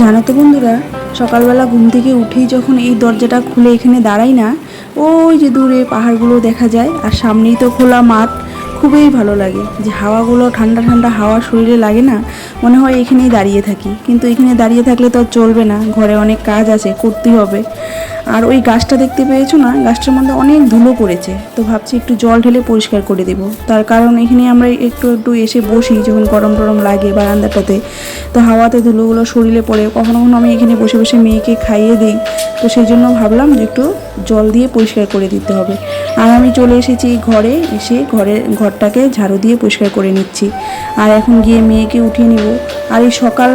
জানো তো বন্ধুরা, সকালবেলা ঘুম থেকে উঠেই যখন এই দরজাটা খুলে এখানে দাঁড়াই না, ওই যে দূরে পাহাড়গুলো দেখা যায় আর সামনেই তো খোলা মাঠ, খুবই ভালো লাগে। যে হাওয়াগুলো ঠান্ডা ঠান্ডা হাওয়া শরীরে লাগে না মনে হয় এখানেই দাঁড়িয়ে থাকি। কিন্তু এখানে দাঁড়িয়ে থাকলে তো আর চলবে না। ঘরে অনেক কাজ আছে, করতেই হবে। আর ওই গাছটা দেখতে পেয়েছ না? গাছটার মধ্যে অনেক ধুলো পড়েছে। তো ভাবছি একটু জল ঢেলে পরিষ্কার করে দেবো। তার কারণ এখানে আমরা একটু একটু এসে বসি, যখন গরম টরম লাগে বারান্দাটাতে। তো হাওয়াতে ধুলোগুলো শরীরে পড়ে কখনো কখনো আমি এখানে বসে বসে মেয়েকে খাইয়ে দিই। তো সেই জন্য ভাবলাম যে একটু জল দিয়ে পরিষ্কার করে দিতে হবে। আর আমি চলে এসেছি ঘরে, এসে ঘরে ঘরটাকে ঝাড়ু দিয়ে পরিষ্কার করে নিচ্ছি। আর এখন গিয়ে মেয়েকে উঠিয়ে নিব। আর এই সকাল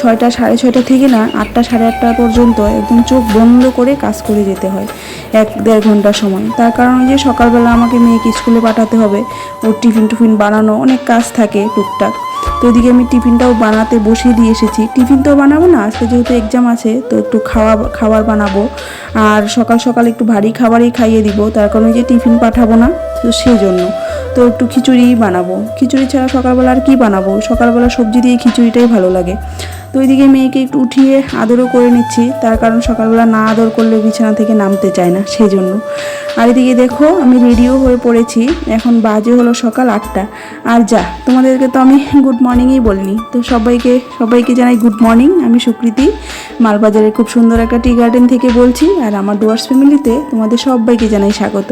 ছয়টা, সাড়ে ছয়টা থেকে না আটটা, সাড়ে আটটা পর্যন্ত একদম চোখ বন্ধ করে কাজ করে যেতে হয় এক, দেড় ঘণ্টা সময়। তার কারণ যে সকালবেলা আমাকে মেয়েকে স্কুলে পাঠাতে হবে। ওর টিফিন টুফিন বানানো, অনেক কাজ থাকে টুকটাক। তো ওইদিকে আমি টিফিনটাও বানাতে বসিয়ে দিয়ে এসেছি। টিফিন তো বানাবো না, আজকে যেহেতু এক্সাম আছে, তো একটু খাওয়া, খাবার বানাবো। আর সকাল সকাল একটু ভারী খাবারই খাইয়ে দিব। তার কারণে যে টিফিন পাঠাবো না। তো সেই জন্য। তো একটু খিচুড়ি বানাবো। খিচুড়ি ছাড়া সকালবেলা আর কী বানাবো? সকালবেলা সবজি দিয়ে খিচুড়িটাই ভালো লাগে। তো ওইদিকে মেয়েকে একটু উঠিয়ে আদরও করে নিচ্ছি। তার কারণ সকালবেলা না আদর করলে বিছানা থেকে নামতে চায় না সেই জন্য আর এদিকে দেখো, আমি রেডিও হয়ে পড়েছি। এখন বাজে হলো সকাল আটটা। আর যা, তোমাদেরকে তো আমি গুড মর্নিংই বলিনি। তো সবাইকে সবাইকে জানাই গুড মর্নিং। আমি সুকৃতি। মালবাজারের খুব সুন্দর একটা টি গার্ডেন থেকে বলছি। আর আমার ডুয়ার্স ফ্যামিলিতে তোমাদের সবাইকে জানাই স্বাগত।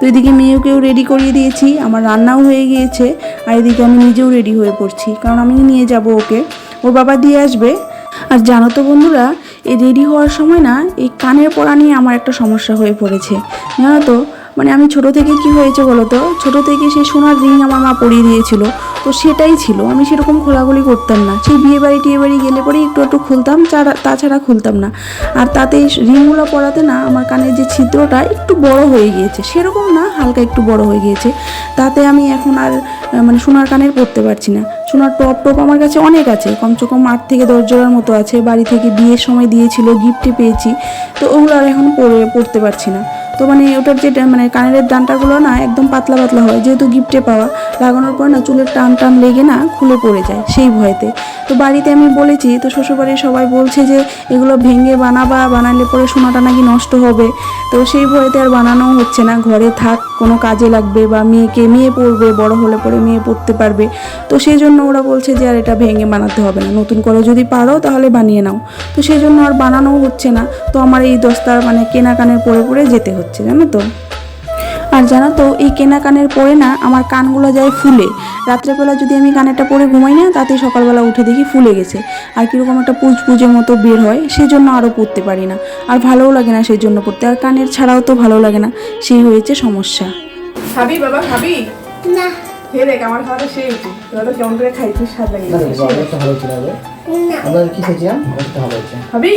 তো এদিকে মেয়েকেও রেডি করিয়ে দিয়েছি। আমার রান্নাও হয়ে গিয়েছে। আর এদিকে আমি নিজেও রেডি হয়ে পড়ছি। কারণ আমি নিয়ে যাব ওকে। ওর বাবা দিয়ে আসবে। আর জানো তো বন্ধুরা এই রেডি হওয়ার সময় না, এই কানের পড়া নিয়ে আমার একটা সমস্যা হয়ে পড়েছে। জানো তো মানে আমি ছোট থেকে কি হয়েছে বলো তো? ছোট থেকে সেই সোনার রিং আমার মা পরিয়ে দিয়েছিল। তো সেটাই ছিল। আমি সেরকম খোলাখুলি করতাম না। সেই বিয়ে বাড়ি টিয়ে বাড়ি গেলে পরে একটু একটু খুলতাম ছাড়া তাছাড়া খুলতাম না। আর তাতে রিংগুলো পরাতে না আমার কানের যে ছিদ্রটা একটু বড় হয়ে গিয়েছে। সেরকম না, হালকা একটু বড় হয়ে গিয়েছে। তাতে আমি এখন আর মানে সোনার কানের পরতে পারছি না। সোনার টপ টপ আমার কাছে অনেক আছে। কমসে কম আট থেকে দশ জোড়ার মতো আছে। বাড়ি থেকে বিয়ের সময় দিয়েছিল গিফটে পেয়েছি। তো ওগুলো আর এখন পরে পরতে পারছি না। তো মানে ওটার যে মানে কানের ডান্টাগুলো না একদম পাতলা পাতলা হয়, যেহেতু গিফটে পাওয়া। লাগানোর পর না চুলের টান টান লেগে না খুলে পড়ে যায় সেই ভয়তে। তো বাড়িতে আমি বলেছি, তো শ্বশুরবাড়ির সবাই বলছে যে এগুলো ভেঙে বানাবা বানালে পরে সোনাটা নাকি নষ্ট হবে। তো সেই ভয়তে আর বানানো হচ্ছে না, ঘরে থাক, কোনো কাজে লাগবে বা মেয়েকে, মেয়ে পড়বে, বড় হলে পরে মেয়ে পড়তে পারবে। তো সেই জন্য ওরা বলছে যে আর এটা ভেঙে বানাতে হবে না, নতুন করে যদি পারো তাহলে বানিয়ে নাও। তো সেই জন্য আর বানানোও হচ্ছে না। তো আমার এই দস্তার মানে কেনা কানের পরে পরে যেতে হচ্ছে। জানো তো? আর জানো তো এই কেনা কানের পরে না আমার কানগুলো যায় ফুলে। রাত্রেবেলা যদি আমি কানেরটা পরে ঘুমাই না তাতে সকালবেলা উঠে দেখি ফুলে গেছে। আর কীরকম একটা পুজ পুজের মতো বের হয় সেই জন্য আরও পরতে পারি না। আর ভালোও লাগে না সেই জন্য পরতে আর কানের ছাড়াও তো ভালো লাগে না সেই হয়েছে সমস্যা। খাবি বাবা খাবি? না। খেয়ে দেখ আমার খাওয়াটা সেই তোরা তো কেমন করে খাইছিস স্বাদ লাগে না। ভালো ছিল কি খেয়েছিলাম ভালো হচ্ছে। খাবি?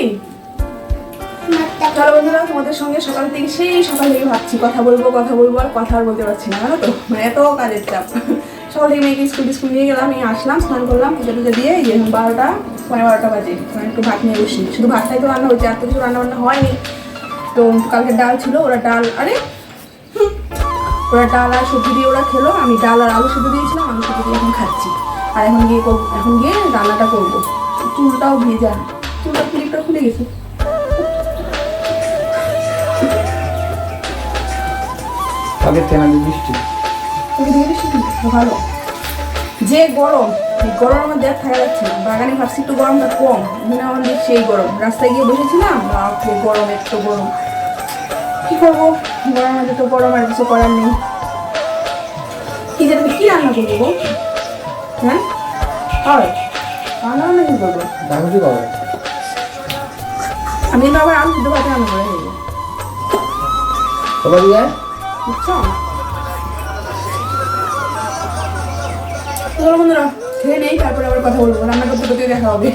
চলো বন্ধুরা, তোমাদের সঙ্গে সকাল থেকে সেই সকাল থেকে ভাবছি, কথা বলব কথা বলব, আর কথা আর বলতে পারছি না, জানো তো? মানে এত কাজের চাপ। সকাল থেকে মেয়েকে স্কুল স্কুল নিয়ে গেলাম এই আসলাম, স্নান করলাম, পুজো টুজো দিয়ে এই যে বারোটা পনেরো বারোটা বাজে। মানে একটু ভাত নিয়ে বসি। শুধু ভাতটাই তো রান্না হচ্ছে, আর তো কিছু রান্না বান্না হয়নি। তো কালকে ডাল ছিল, ওরা ডাল, আরে ওরা ডাল আর সবজি দিয়ে ওরা খেলো, আমি ডাল আর আলু শুধু দিয়েছিলাম, আলু শুধু দিয়ে এখন খাচ্ছি। আর এখন গিয়ে এখন গিয়ে রান্নাটা করব। চুলটাও ভেজা। চুলটা ক্লিপটা খুলে গেছে। থেকে আমাদের বৃষ্টি? ভালো যে গরম গরমের মধ্যে আর থাকা যাচ্ছে না। বাগানে ভাবছি একটু গরমটা কম। এখানে আমার দেখছি সেই গরম। রাস্তায় গিয়ে বসেছিলাম গরম একটু গরম। কি করব? গরমের মধ্যে তো গরম আর কিছু করার নেই। কি জানি কি রান্না করব গো? হ্যাঁ? হয় রান্না বান্না কি করব? আমি আবার আলু সিদ্ধ ভাতে রান্না করে নেব হবে।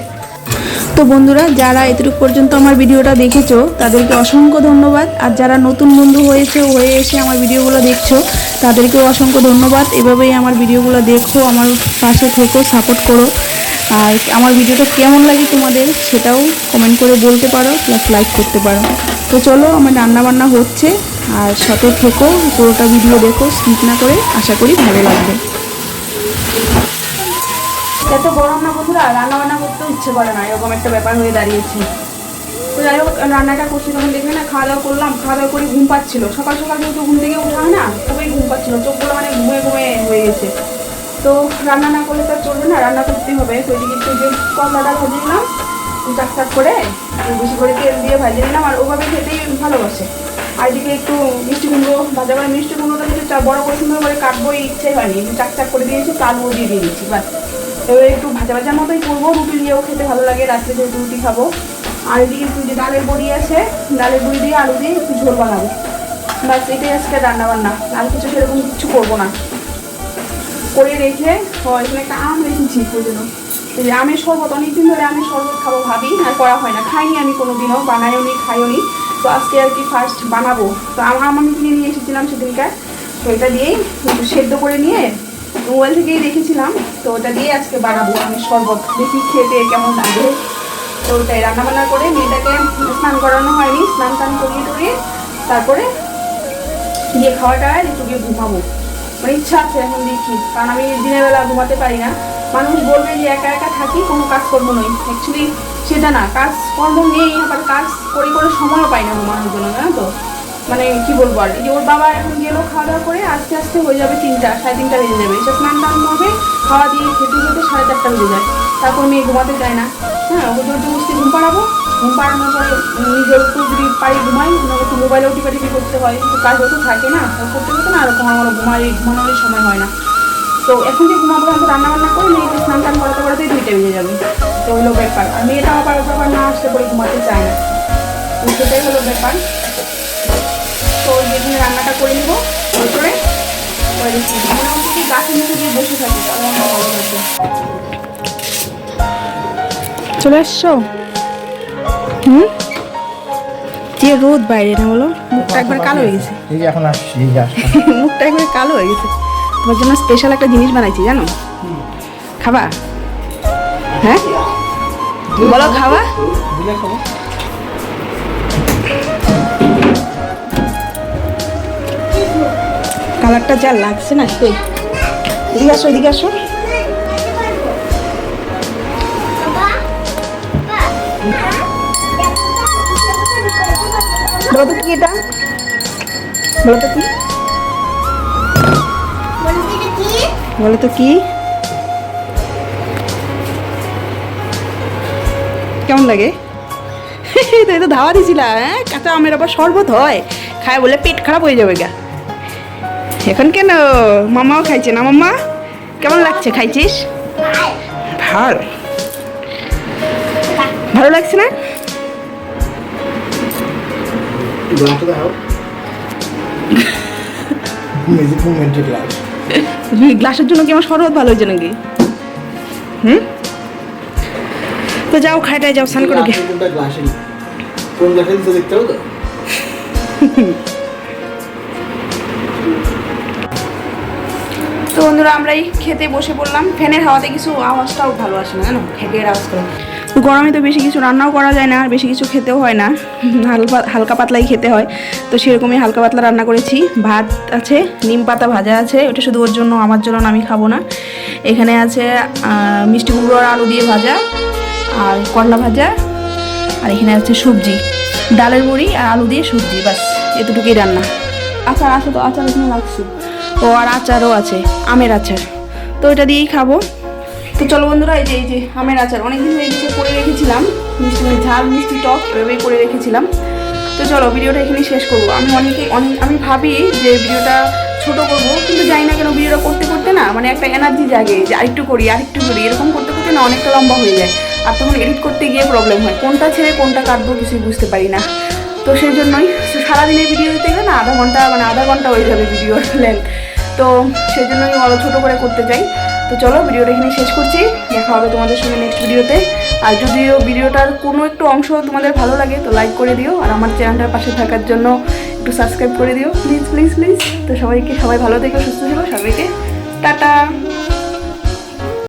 তো বন্ধুরা, যারা এতটুকু পর্যন্ত আমার ভিডিওটা দেখেছ, তাদেরকে অসংখ্য ধন্যবাদ। আর যারা নতুন বন্ধু হয়েছে, হয়ে এসে আমার ভিডিওগুলো দেখছ, তাদেরকেও অসংখ্য ধন্যবাদ। এভাবেই আমার ভিডিওগুলো দেখো, আমার পাশে থেকো সাপোর্ট করো। আর আমার ভিডিওটা কেমন লাগে তোমাদের, সেটাও কমেন্ট করে বলতে পারো প্লাস লাইক করতে পারো। তো চলো, আমার রান্না বান্না হচ্ছে। আর সাথে থেকো, পুরোটা ভিডিও দেখো স্কিপ না করে আশা করি ভালো লাগবে। এত গরম না বন্ধুরা রান্না বান্না করতেও ইচ্ছে করে না, এরকম একটা ব্যাপার হয়ে দাঁড়িয়েছে। তো যাই হোক, রান্নাটা করছি, তখন দেখবে না খাওয়া দাওয়া করলাম, খাওয়া দাওয়া করে ঘুম পাচ্ছিল। সকাল সকাল যেহেতু ঘুম থেকে উঠা হয় না খুবই ঘুম পাচ্ছিল চোখগুলো মানে ঘুমে ঘুমে হয়ে গেছে। তো রান্না না করলে তো চলবে না, রান্না করতেই হবে, তো এদিকে একটু যে কমলাটা ভেজে নিলাম চাক করে বেশি করে তেল দিয়ে ভেজে নিলাম, আর ওভাবে খেতেই ভালোবাসে। আর এদিকে একটু মিষ্টি কুমড়ো ভাজা করে মিষ্টি কুমড়োটা চা- বড় করে সুন্দর করে কাটবো ইচ্ছে হয়নি। চাক চাক করে দিয়েছি আলুও দিয়ে দিয়ে দিচ্ছি বাস। এবারে একটু ভাজা ভাজার মতোই করব রুটি দিয়েও খেতে ভালো লাগে রাত্রে যেহেতু রুটি খাব। আর এদিকে একটু যে ডালের বড়ি আছে ডালের বড়ি দিয়ে আলু দিয়ে একটু ঝোল বানাবো। বাস এটাই আজকে রান্না বান্না আর কিছু সেরকম কিছু করব না। করে রেখে ও, এখানে একটা আম রেখেছি জন্য। এই আমের শরবত অনেকদিন ধরে আমের শরবত খাব ভাবি আর করা হয় না। খাইনি আমি কোনো দিনও বানাইও নি খাইও নি। তো আজকে আর কি ফার্স্ট বানাবো। তো আমার আম কিনে নিয়ে এসেছিলাম সেদিনকার তো এটা দিয়েই সেদ্ধ করে নিয়ে মোবাইল থেকেই দেখেছিলাম। তো ওটা দিয়ে আজকে বানাবো আমি শরবত। দেখি খেতে কেমন লাগে। তো ওটাই রান্নাবান্না করে মেয়েটাকে স্নান করানো হয়নি। স্নান টান করিয়ে টরিয়ে তারপরে গিয়ে খাওয়াটা একটু গিয়ে ঘুমাবো। মানে ইচ্ছা আছে এখন দেখি। কারণ আমি দিনের বেলা ঘুমাতে পারি না। মানুষ বলবে যে একা একা থাকি, কোনো কাজকর্ম নই অ্যাকচুয়ালি সেটা না কাজকর্ম নেই, আবার কাজ করে করে সময়ও পাই না ঘুমানোর জন্য, জানো তো? মানে কি বলব আর যে ওর বাবা এখন গেলো খাওয়া দাওয়া করে, আস্তে আস্তে হয়ে যাবে তিনটা, সাড়ে তিনটা বেজে যাবে। এসে স্নান টান করবে খাওয়া দিয়ে খেতে খেতে সাড়ে চারটা বেজে যায়। তারপর মেয়ে ঘুমাতে চায় না। হ্যাঁ ওকে জোর জবরদস্তি ঘুম পাড়াবো। ঘুম পাড়ানোর পরে নিজের একটু যদি পারি ঘুমাই একটু মোবাইলেও টিপাটিপি করতে হয়। কাজ তো থাকে না করতে করতে না এরকম আমার ঘুমাই ঘুমানোরই সময় হয় না। তো এখন যে ঘুমাবো এখন রান্না বান্না করে মেয়েকে স্নান টান করাতে করাতেই দুইটা বেজে যাবে। তো হলো ব্যাপার। আর মেয়েটা আবার ব্যাপার না আসতে পরে ঘুমাতে চায় না। তো সেটাই হলো ব্যাপার। তো যেখানে রান্নাটা করে নেব। তারপরে পরে দেখছি। মনে হচ্ছে কি গাছের নিচে গিয়ে বসে থাকি তাহলে আমার ভালো লাগবে। চলে আসছো? হুম? যে রোদ বাইরে না বলো? মুখটা একবার কালো হয়ে গেছে। এই যে এখন আসছি এই যে মুখটা একবার কালো হয়ে গেছে। তোমার জন্য স্পেশাল একটা জিনিস বানাইছি, জানো? খাবা? হ্যাঁ? বলো, খাবা? কালারটা যা লাগছে না সেই এদিকে আসো এদিকে আসো। বলো তো কি এটা? বলো তো কি? বলো তো কি? কেমন লাগে? তুই তো ধাওয়া দিছিলা হ্যাঁ? কাঁচা আমের আবার শরবত হয়। খায় বলে পেট খারাপ হয়ে যাবে গা। এখন কেন? মামাও খাইছে না মাম্মা? কেমন লাগছে খাইছিস? ভালো ভালো লাগছে না? মিউজিক মুভমেন্টের গ্লাসের জন্য কি আমার শরবত ভালো হয়েছে নাকি? হুম? তো যাও খাইটায় যাও স্নান করে তো বন্ধুরা আমরাই খেতে বসে পড়লাম। ফ্যানের হাওয়াতে কিছু আওয়াজটাও ভালো আসে না জানো? ফ্যানের আওয়াজ করে। গরমে তো বেশি কিছু রান্নাও করা যায় না আর বেশি কিছু খেতেও হয় না। হালকা হালকা পাতলাই খেতে হয়। তো সেরকমই হালকা পাতলা রান্না করেছি। ভাত আছে, নিম পাতা ভাজা আছে, ওটা শুধু ওর জন্য, আমার জন্য আমি খাব না। এখানে আছে মিষ্টি কুমড়ো আর আলু দিয়ে ভাজা, আর করলা ভাজা, আর এখানে আছে সবজি। ডালের বড়ি আর আলু দিয়ে সবজি বাস এতটুকুই রান্না। আচার আছে তো, আচার এখানে লাগছে ও, আর আচারও আছে, আমের আচার। তো এটা দিয়েই খাব। তো চলো বন্ধুরা, এই যে এই যে আমের আচার, অনেকদিন হয়ে গেছে করে রেখেছিলাম, মিষ্টি মানে ঝাল, মিষ্টি টক, এভাবেই করে রেখেছিলাম। তো চলো, ভিডিওটা এখানেই শেষ করব। আমি অনেকে, অনেক, আমি ভাবি যে ভিডিওটা ছোট করব, কিন্তু জানি না কেন ভিডিওটা করতে করতে না মানে একটা এনার্জি জাগে, যে আরেকটু করি আরেকটু করি, এরকম করতে করতে না অনেকটা লম্বা হয়ে যায়। আর তখন এডিট করতে গিয়ে প্রবলেম হয়, কোনটা ছেড়ে কোনটা কাটবো কিছুই বুঝতে পারি না। তো সেই জন্যই সারাদিনের ভিডিও দিতে গেলে না আধা ঘণ্টা মানে আধা ঘণ্টা হয়ে যাবে ভিডিওর লেন্থ তো সেই জন্যই আরও ছোটো করে করতে চাই। তো চলো ভিডিওটা এখানে শেষ করছি। দেখা হবে তোমাদের সঙ্গে নেক্সট ভিডিওতে। আর যদিও ভিডিওটার কোনো একটু অংশ তোমাদের ভালো লাগে, তো লাইক করে দিও। আর আমার চ্যানেলটার পাশে থাকার জন্য একটু সাবস্ক্রাইব করে দিও। প্লিজ প্লিজ প্লিজ তো সবাইকে সবাই ভালো থেকো, সুস্থ থেকো। সবাইকে টাটা।